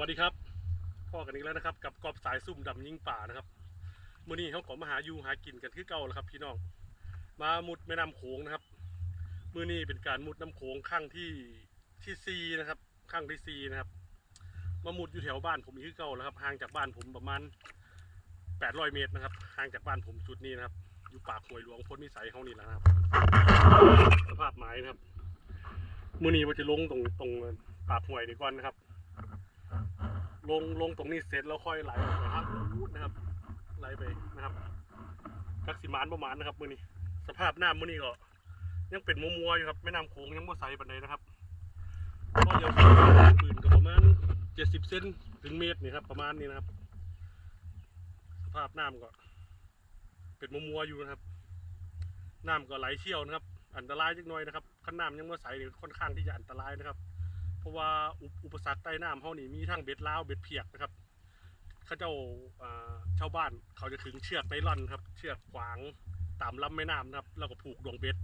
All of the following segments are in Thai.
วัสดีครับพ่อกันอีกแล้วนะครับ กับกอบสายซุ่มดำยิงป่านะครับมื่อนี้เขาก็มาหาอยู่หากินกันคือเก่าแล้วครับ พี่น้องมามุดแม่น้ำโขงนะครับมื่อนี้เป็นการมุดน้ำโขงข้างที่ที่ซีนะครับข้างที่ซีนะครับมามุดอยู่แถวบ้านผมอีกคือเก่าแล้วครับห่างจากบ้านผมประมาณ 800 เมตรนะครับห่างจากบ้านผมจุดนี้นะครับ อยู่ปากห้วยหลวงพ้นวิสัยเขานี่และนะครับสภาพไม้นะครับมื่อนี้ว่าจะลงตรงตรงปากห้วยดีก่อนนะครับ ลงลงตรงนี้เสร็จแล้วค่อยไหลออกไปครับนะครับ ไหลไปนะครับจักสิมานประมาณนะครับมือนี้ สภาพน้ำมือนี้ก็ ยังเป็นมัวมัวๆอยู่ครับแม่น้ำโขงยังไม่ใสปานใดนะครับก็ยาวปืนก็ประมาณเจ็ดสิบเซนถึงเมตรนี่ครับ ประมาณนี้นะครับ สภาพน้ำก็เป็นมัวมัวๆอยู่นะครับน้ำก็ไหลเชี่ยวนะครับ อันตรายจักหน่อยนะครับขั้นน้ำยังไม่ใส่ค่อนข้างที่จะอันตรายนะครับ เพราะว่าอุปอุปสรรคใต้น้ำเขานี่มีทั้งเบ็ดล้าวเบ็ดเพียกนะครับเขาเจ้าชาวบ้านเขาจะถึงเชือกไนล่อนครับ เชือกขวางตามลำแม่น้ำนะครับ แล้วก็ผูกดวงเบ็ด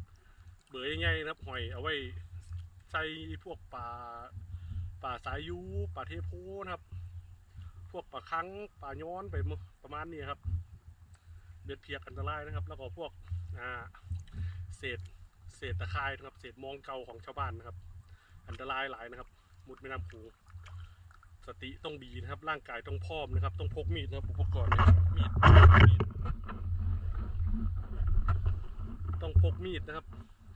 เบยง่ายๆนะครับหอยเอาไว้ใส่พวกปลาปลาสายยูปลาเทโพนะครับ พวกปลาคังปลาย้อนไปประมาณนี้ครับ เบ็ดเพียกอันตรายนะครับ แล้วก็พวกเศษเศษตะไคร้นะครับ เศษมองเก่าของชาวบ้านนะครับ อันตรายหลายนะครับ มุดแม่น้ำโขงสติต้องดีนะครับ ร่างกายต้องพร้อมนะครับ ต้องพกมีดนะครับอุปกรณ์นะครับมีดมีดต้องพกมีดนะครับ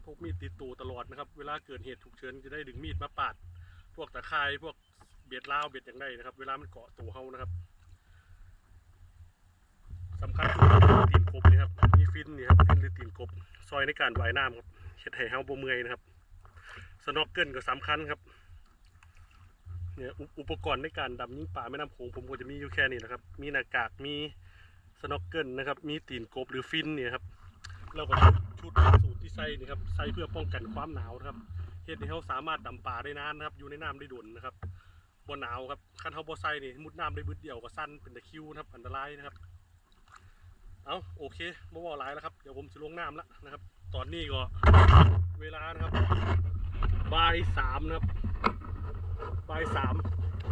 พกมีดติดตัวตลอดนะครับ เวลาเกิดเหตุฉุกเฉินจะได้ดึงมีดมาปาด พวกตะไคร้พวกเบียดลาวเบียดอย่างไรนะครับ เวลามันเกาะตัวเขานะครับสำคัญคือตีนกบนี่ครับมีฟินนี่ครับฟินหรือตีนกบซอยในการว่ายน้ำครับเฮ็ดให้เฮาบ่เมื่อยนะครับ นว์เกิลก็สำคัญครับเนี่ยอุปกรณ์ในการดำยิงป่าแม่น้ำโขงผมก็จะมีอยู่แค่นี้นะครับ มีหน้ากากมีสนว์เกิลนะครับ มีตีนกบหรือฟินเนี่ยครับแล้วก็ชุดสูทที่ใส่นี่ครับใส่เพื่อป้องกันความหนาวนะครับเฮ็ดให้เขาสามารถดำป่าได้นานนะครับ อยู่ในน้ำได้ดุนนะครับบ่หนาวครับคันเขาบ่ใส่นี่มุดน้ำได้บึดเดียวก็สั้นเป็นตะคิวนะครับ อันตรายนะครับเอาโอเคบ่ว่าหลายแล้วครับเดี๋ยวผมจะลงน้ำแล้วนะครับ ตอนนี้ก็เวลานะครับ บ่ายสามนะครับบ่ายสาม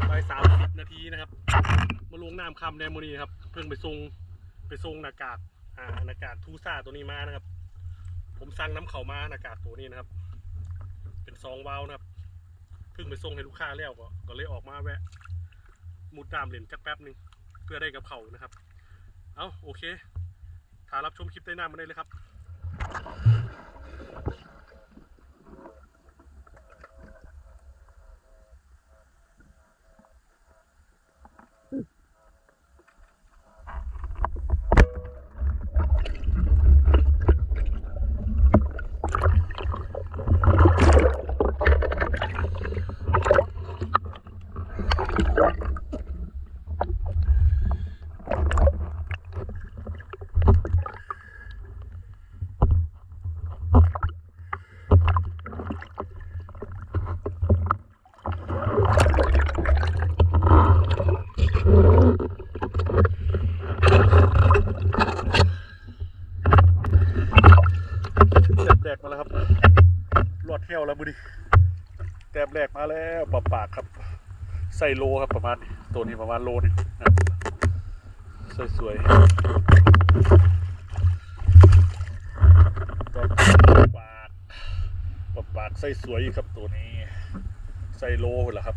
บ่ายสามสิบนาทีนะครับ มาลงน้ำคำแดนโมนีครับ เพิ่งไปส่งไปส่งหน้ากากอ่าหน้ากากทูซ่าตัวนี้มานะครับ ผมสั่งน้ำเข่ามาหน้ากากตัวนี้นะครับ เป็นซองวาวนะครับ เพิ่งไปส่งให้ลูกค้าแล้วก็ก็เลยออกมาแวะมุดน้ำเล่นจักแป๊บหนึ่งเพื่อได้กับเขานะครับ เอาโอเคถ้ารับชมคลิปใต้น้ำมาได้เลยครับ แตบแรกมาแล้วครับรอดเที่ยวแล้วบุดิแตบแรกมาแล้วปะปากครับ ใส่โลครับประมาณตัวนี้ประมาณโลนึงนะสวยๆตัวปากปะปากใส่สวยครับตัวนี้ ใส่โลเหรอครับ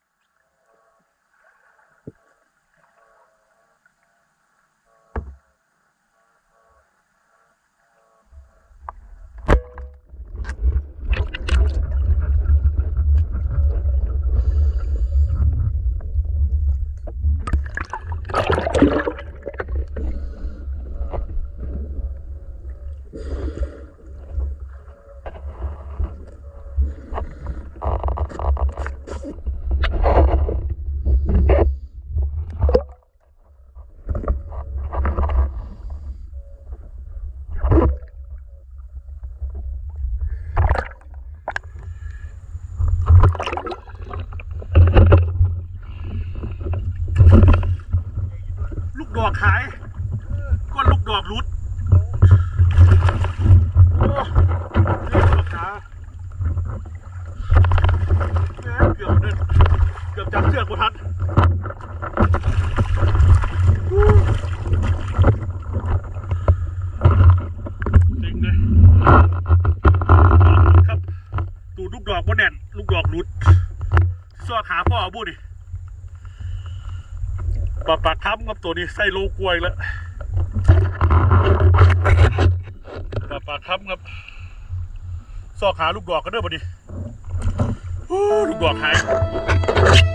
ดอกหายก้นลูกดอกรุดโอ้เรียกราคาแม่เกือบเนี่ยเกือบจับเชือกบทัดจริงเลยครับดูลูกดอกบนแน่นลูกดอกรุดซ้อขาพ่อเอาบูดิ ปลาปาค้ำครับตัวนี้ใส่โลกล้วยแล้วปลาปาค้ำครับซอกขาลูกดอกกันเด้อบ่ดีลูกดอกหาย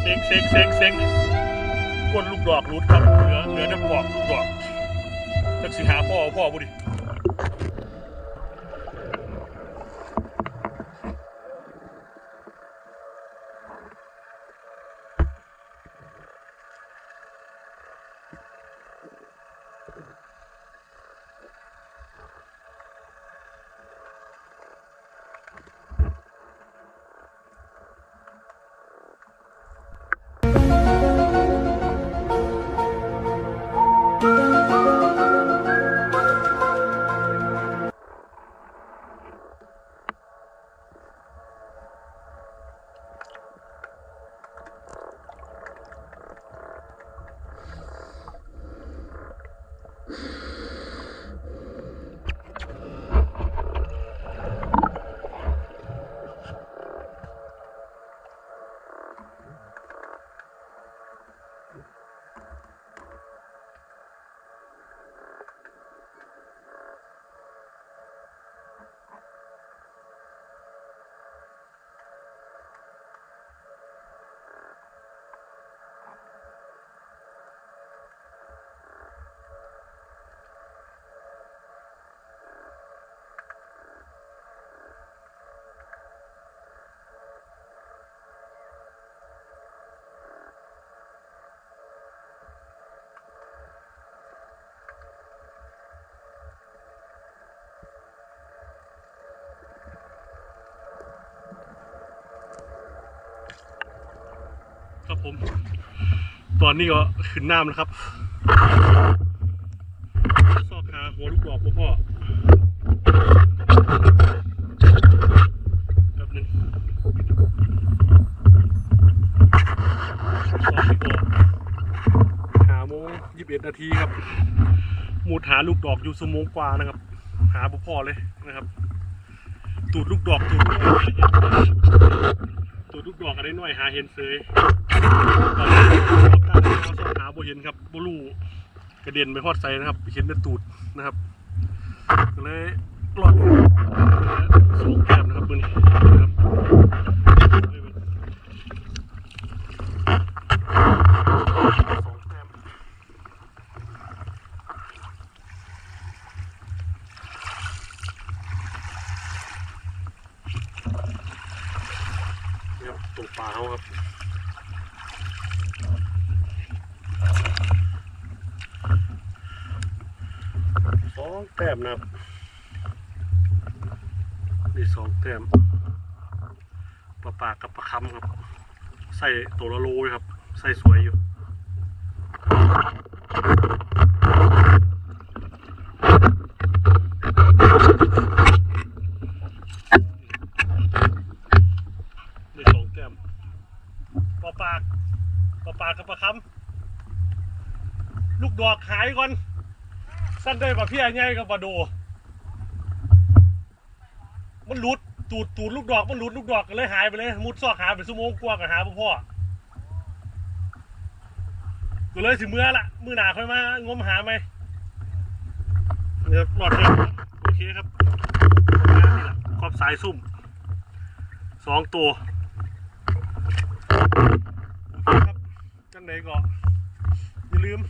เซ็งเซ็งเซ็งเซ็งก้นลูกดอกรุดครับเหลือเหลือแต่ปอกลูกดอกจักสิหาพ่อพ่อบ่ดิ ครับผม ตอนนี้ก็ขึ้นน้ำแล้วครับซอกหาหัวลูกดอกพ่อพ่อแป๊บนึงสองลูกดอกหาโมงยี่สิบเอ็ดนาทีครับหมุดหาลูกดอกอยู่สมงกว่านะครับ หาพ่อพ่อเลยนะครับ ตูดลูกดอกตูดตูดลูกดอกอะไรหน่อยหาเห็นเสย ตอนนี้การที่เราสอบหาโบเห็นครับโบลูกระเด็นไปฮอดใส่นะครับ เห็นแต่ตูดนะครับก็เลยหลอดสูงแก้มนะครับมือนี้นะครับต้มนี่ครับตัวปลาเขาครับ สอง แต้มนะครับนี่สองแต้มปลาปากกับปลาคำครับ ใส่ตัวละโลยครับ ใส่สวยอยู่นี่สองแต้มปลาปากปลาปากกับปลาคำลูกดอกหายก่อน สั้นได้ปลาเพี้ยใหญ่กับปลาโด มันหลุดตูดตูดลูกดอกมันหลุดลูกดอกก็เลยหายไปเลยมุดซอกหาไปชั่วโมงกว่ากับหาพ่อพ่อก็เลยสิเมื่อละมือหนาค่อยมางมหาไหมเนี่ยหลอดเลยโอเคครับนี่แหละขอบสายซุ่มสองตัวคครับจังไหนก็อย่าลืม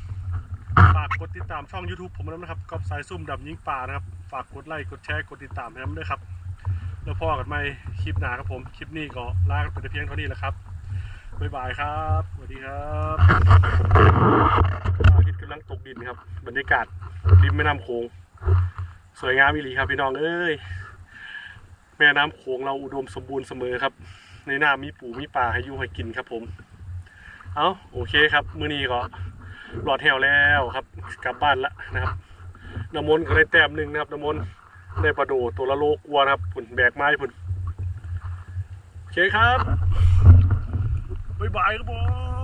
ฝากกดติดตามช่อง YouTube ผมด้วยนะครับกอบสายซุ่มดับยิงป่านะครับ ฝากกดไลค์กดแชร์กดติดตามให้ผมด้วยครับ แล้วพ่อกันไหมคลิปหน้าครับผม คลิปนี้ก็ลากันไปแต่เพียงเท่านี้แหละครับบ๊ายบายครับสวัสดีครับอาทิตย์กำลังตกดินครับ บรรยากาศริมแม่น้ำโขงสวยงามอีหลีครับพี่น้องเอ้ยแม่น้ำโขงเราอุดมสมบูรณ์เสมอครับ ในน้ำมีปูมีปลาให้อยู่ให้กินครับผม เอาโอเคครับ มื้อนี้ก็ หลอดแถวแล้วครับ กลับบ้านละนะครับน้ำมนต์ก็ได้แต้มหนึ่งนะครับน้ำมนต์ได้ประโดตัวละโลกวัวนะครับผุนแบกไม้ผุนโอเคครับบ๊ายบายครับผม